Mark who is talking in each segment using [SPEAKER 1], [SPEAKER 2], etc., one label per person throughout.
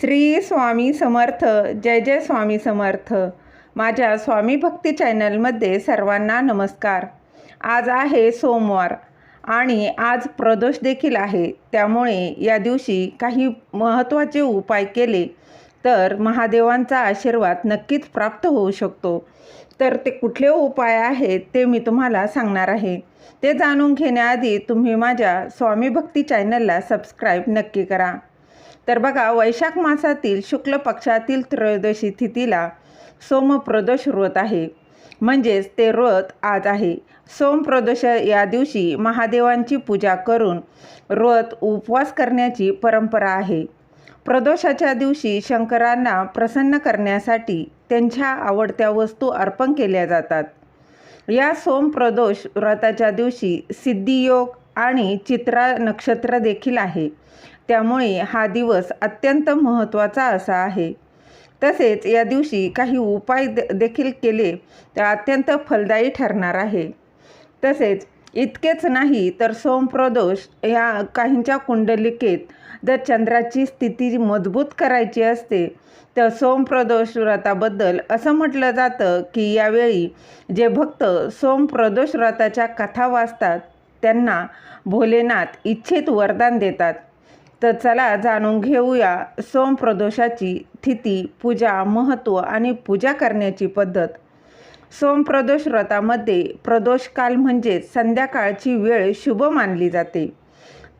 [SPEAKER 1] श्री स्वामी समर्थ जय जय स्वामी समर्थ. माझ्या स्वामी भक्ती चॅनलमध्ये सर्वांना नमस्कार. आज आहे सोमवार आणि आज प्रदोष देखील आहे. त्यामुळे या दिवशी काही महत्त्वाचे उपाय केले तर महादेवांचा आशीर्वाद नक्कीच प्राप्त होऊ शकतो. तर ते कुठले उपाय आहेत ते मी तुम्हाला सांगणार आहे. ते जाणून घेण्याआधी तुम्ही माझ्या स्वामी भक्ती चॅनलला सबस्क्राईब नक्की करा. तर बघा वैशाख मासातील शुक्ल पक्षातील त्रयोदशी तिथीला सोमप्रदोष व्रत आहे. म्हणजेच ते व्रत आज आहे. सोमप्रदोष या दिवशी महादेवांची पूजा करून व्रत उपवास करण्याची परंपरा आहे. प्रदोषाच्या दिवशी शंकरांना प्रसन्न करण्यासाठी त्यांच्या आवडत्या वस्तू अर्पण केल्या जातात. या सोमप्रदोष व्रताच्या दिवशी सिद्धियोग आणि चित्रा नक्षत्र देखील आहे. त्यामुळे हा दिवस अत्यंत महत्त्वाचा असा आहे. तसेच या दिवशी काही उपाय दे देखील केले तर अत्यंत फलदायी ठरणार आहे. तसेच इतकेच नाही तर सोमप्रदोष या काहींच्या कुंडलिकेत जर चंद्राची स्थिती मजबूत करायची असते तर सोमप्रदोष व्रताबद्दल असं म्हटलं जातं की यावेळी जे भक्त सोमप्रदोष व्रताच्या कथा वाचतात त्यांना भोलेनाथ इच्छित वरदान देतात. तर चला जाणून घेऊया सोमप्रदोषाची स्थिती पूजा महत्त्व आणि पूजा करण्याची पद्धत. सोमप्रदोष व्रतामध्ये प्रदोषकाल म्हणजेच संध्याकाळची वेळ शुभ मानली जाते.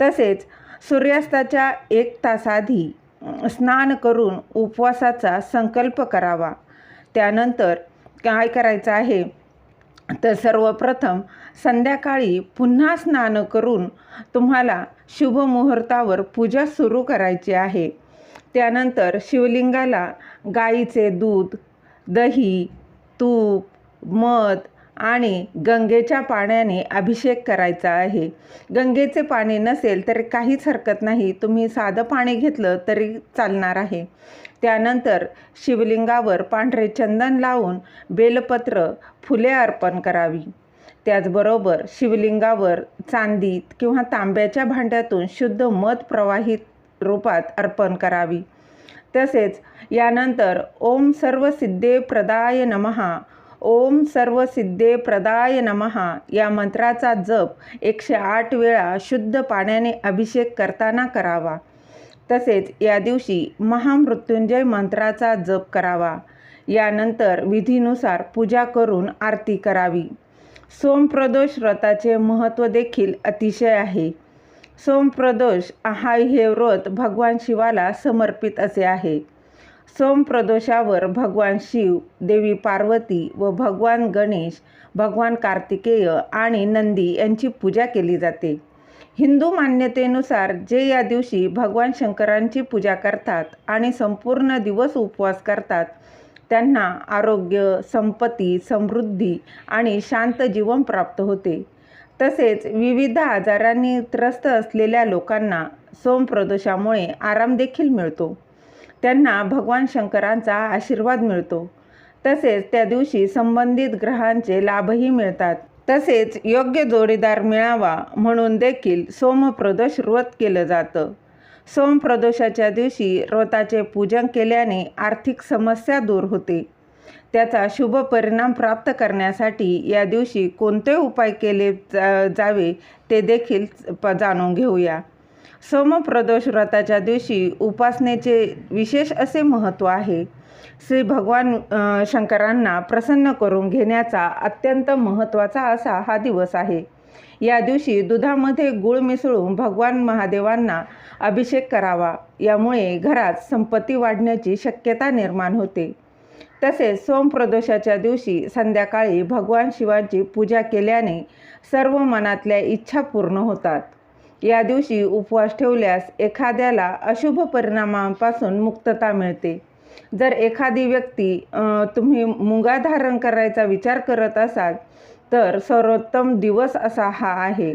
[SPEAKER 1] तसेच सूर्यास्ताच्या एक तासाआधी स्नान करून उपवासाचा संकल्प करावा. त्यानंतर काय करायचं आहे? तर सर्वप्रथम संध्याकाळी पुन्हा स्नान करून तुम्हाला शुभ मुहूर्तावर पूजा सुरू करायची आहे. त्यानंतर शिवलिंगाला गाईचे दूध दही तूप मध आणि गंगेच्या पाण्याने अभिषेक करायचा आहे. गंगेचे पाणी नसेल तर काहीच हरकत नाही. तुम्ही साधं पाणी घेतलं तरी चालणार आहे. त्यानंतर शिवलिंगावर पांढरे चंदन लावून बेलपत्र फुले अर्पण करावी. त्याचबरोबर शिवलिंगावर चांदीत किंवा तांब्याच्या भांड्यातून शुद्ध मध प्रवाहित रूपात अर्पण करावी. तसेच यानंतर ओम सर्व सिद्धे प्रदाय नमहा ओम सर्व सिद्धे प्रदाय नमहा या मंत्राचा जप एकशे आठ वेळा शुद्ध पाण्याने अभिषेक करताना करावा. तसेच या दिवशी महामृत्युंजय मंत्राचा जप करावा. यानंतर विधीनुसार पूजा करून आरती करावी. सोमप्रदोष व्रताचे महत्त्व देखील अतिशय आहे. सोमप्रदोष हा हे व्रत भगवान शिवाला समर्पित असे आहे. सोमप्रदोषावर भगवान शिव देवी पार्वती व भगवान गणेश भगवान कार्तिकेय आणि नंदी यांची पूजा केली जाते. हिंदू मान्यतेनुसार जे या दिवशी भगवान शंकरांची पूजा करतात आणि संपूर्ण दिवस उपवास करतात त्यांना आरोग्य संपत्ती समृद्धी आणि शांत जीवन प्राप्त होते. तसेच विविध आजारांनी त्रस्त असलेल्या लोकांना सोमप्रदोषामुळे आराम देखील मिळतो. त्यांना भगवान शंकरांचा आशीर्वाद मिळतो. तसेच त्या दिवशी संबंधित ग्रहांचे लाभही मिळतात. तसेच योग्य जोडीदार मिळावा म्हणून देखील सोमप्रदोष व्रत केलं जातं. सोमप्रदोषाच्या दिवशी व्रताचे पूजन केल्याने आर्थिक समस्या दूर होते. त्याचा शुभ परिणाम प्राप्त करण्यासाठी या दिवशी कोणते उपाय केले जा जावे ते देखील प जाणून घेऊया. सोमप्रदोष व्रताच्या दिवशी उपासनेचे विशेष असे महत्त्व आहे. श्री भगवान शंकरांना प्रसन्न करून घेण्याचा अत्यंत महत्त्वाचा असा हा दिवस आहे. या दिवशी दुधामध्ये गुळ मिसळून भगवान महादेवांना अभिषेक करावा. यामुळे घरात संपत्ती वाढण्याची शक्यता निर्माण होते. तसेच सोमप्रदोषाच्या दिवशी संध्याकाळी भगवान शिवांची पूजा केल्याने सर्व मनातल्या इच्छा पूर्ण होतात. या दिवशी उपवास ठेवल्यास एखाद्याला अशुभ परिणामांपासून मुक्तता मिळते. जर एखादी व्यक्ती तुम्ही मुंगा धारण करायचा विचार करत असाल तर सर्वोत्तम दिवस असा हा आहे.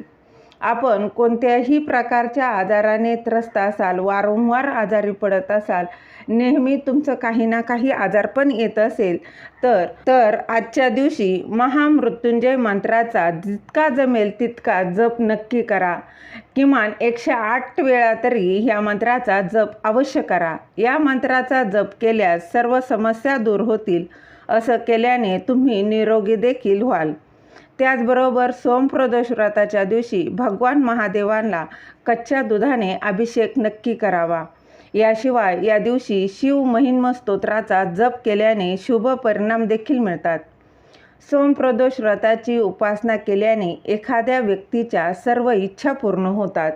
[SPEAKER 1] आपण कोणत्याही प्रकारच्या आजाराने त्रस्त असाल वारंवार आजारी पडत असाल नेहमी तुमचं काही ना काही आजार पण येत असेल तर तर आजच्या दिवशी महामृत्युंजय मंत्राचा जितका जमेल तितका जप नक्की करा. किमान एकशे आठ वेळा तरी ह्या मंत्राचा जप अवश्य करा. या मंत्राचा जप केल्यास सर्व समस्या दूर होतील. असं केल्याने तुम्ही निरोगी देखील व्हाल. त्याचबरोबर सोमप्रदोष व्रताच्या दिवशी भगवान महादेवांना कच्च्या दुधाने अभिषेक नक्की करावा. याशिवाय या दिवशी शिव महिन्म स्तोत्राचा जप केल्याने शुभ परिणाम देखील मिळतात. सोमप्रदोष व्रताची उपासना केल्याने एखाद्या व्यक्तीच्या सर्व इच्छा पूर्ण होतात.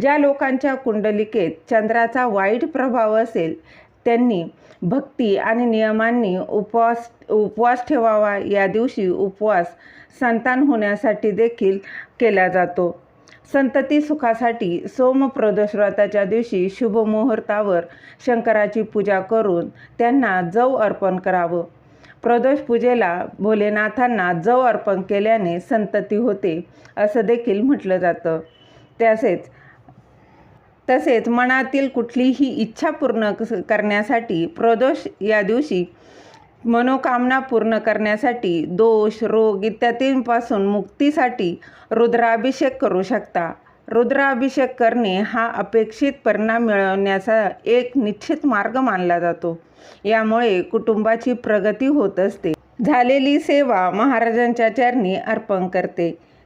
[SPEAKER 1] ज्या लोकांच्या कुंडलिकेत चंद्राचा वाईट प्रभाव असेल त्यांनी भक्ती आणि नियमांनी उपवास उपवास ठेवावा. या दिवशी उपवास संतान होण्यासाठी देखील केला जातो. संतती सुखासाठी सोमप्रदोष व्रताच्या दिवशी शुभ मुहूर्तावर शंकराची पूजा करून त्यांना जव अर्पण करावं. प्रदोष पूजेला भोलेनाथांना जव अर्पण केल्याने संतती होते असं देखील म्हटलं जातं. तसेच तसेच मनातील कुठलीही इच्छा पूर्ण करण्यासाठी प्रदोष या दिवशी मनोकामना पूर्ण करण्यासाठी दोष रोग इत्यादींपासून मुक्तीसाठी रुद्राभिषेक करू शकता. रुद्राभिषेक करणे हा अपेक्षित परिणाम मिळवण्याचा एक निश्चित मार्ग मानला जातो. यामुळे कुटुंबाची प्रगती होत असते. झालेली सेवा महाराजांच्या चरणी अर्पण करते.